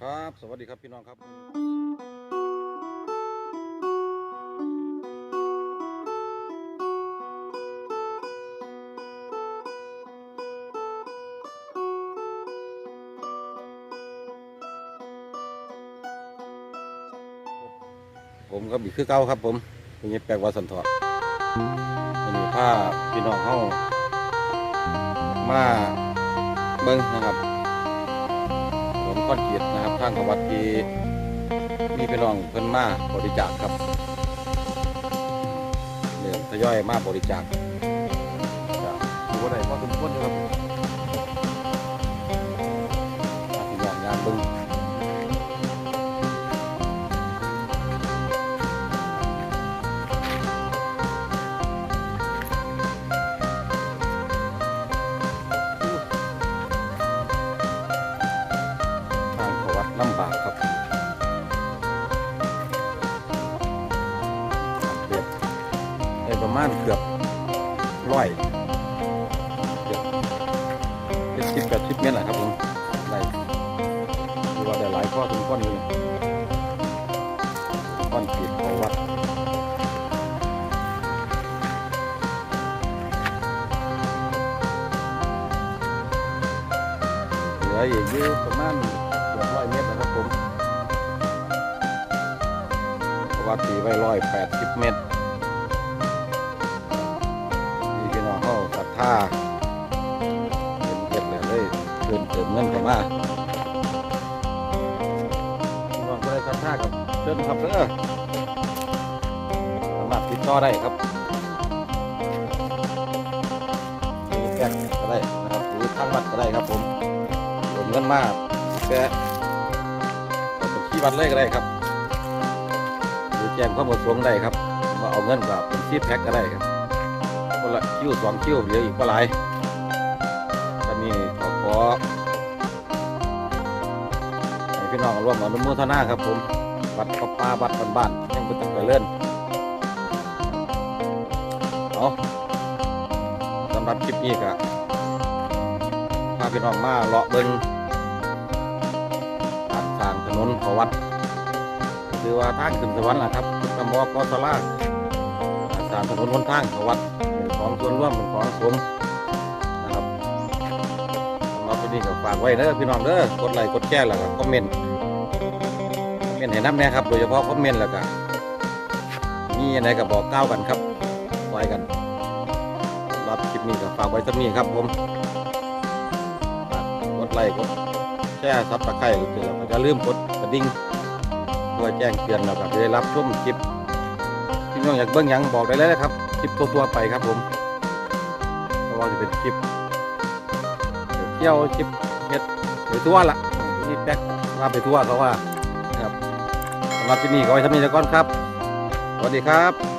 ครับ สวัสดีครับพี่น้องครับ ผมก็บีคือเก้าครับผมเป็นยังแปลกว่าสันทอวันนี้ผ้าพี่น้องเข้ามาเบิ้งนะครับ ก้อนเกียรตินะครับทางกวัดที่มีพี่น้องเพิ่นมาบริจาคครับเดี๋ยทยอยมาบริจาคจะดูว่าได้พอสมควรอยู่ครับ มาณเกือบร้อยเกือบเป็นสิบแปดสิบเมตรแหละครับผมได้ดูว่าได้หลายข้อถึงก้อนนี้ก้อนขีดเขาวัดเหลืออีกอยู่ประมาณเกือบร้อยเมตรนะครับผมเพราะว่าตีไว้ร้อยแปดสิบเมตร เขาเป็นเก็บเลยเลยเติมเติมเงินเข้ามาพี่น้องก็ได้ศรัทธากับเชิญครับเด้อสามารถติดต่อได้ครับแจ้งก็ได้นะครับหรือทางวัดก็ได้ครับผมผมเงินมากแกที่วัดเลยก็ได้ครับ หรือแจ้งความประสงได้ครับมาเอาเงินกับเป็นที่แพ็กก็ได้ครับ คนละคิ้วสองคิ้วเหลืออีกก็หลายตอนนี้ขอขอให้พี่น้องร่วมอนุโมทนาครับผมวัดประปาวัดบ้านๆยังไม่ต้องไปเลื่อนเอาสำหรับคลิปนี้ก็พาพี่น้องมาเลาะเบิ้งการสางถนนขวัดคือว่าทางขึ้นสวรรค์ล่ะครับตำบลกอสลา การสร้างถนนหนทางเขาวัดเป็นของส่วนร่วมเป็นของสงฆ์นะครับสำหรับวันนี้ก็ฝากไว้เด้อพี่น้องเด้อกดไลค์กดแชร์แล้วก็คอมเมนต์คอมเมนต์ให้น้ำแน่ครับ โดยเฉพาะคอมเมนต์แล้วก็มีอะไรก็บอกกล่าวกันครับไว้กันสำหรับคลิปนี้ก็ฝากไว้สักนี้ครับผมกดไลค์กดแชร์ซับตะไคร้เสร็จแล้วก็อย่าลืมกดกระดิ่งเพื่อแจ้งเตือนเราก็จะได้รับชมคลิป ที่น้องอยากเบิ้งหยังบอกได้เลยนะครับคลิปตัวๆไปครับผมเพราะว่าจะเป็นคลิปเที่ยวคลิปเฮ็ดไปทั่วละที่แป๊กว่าไปทั่วเขาว่านะครับสำหรับที่นี่ก็ไว้ทำนี้แล้วก่อนครับ สวัสดีครับ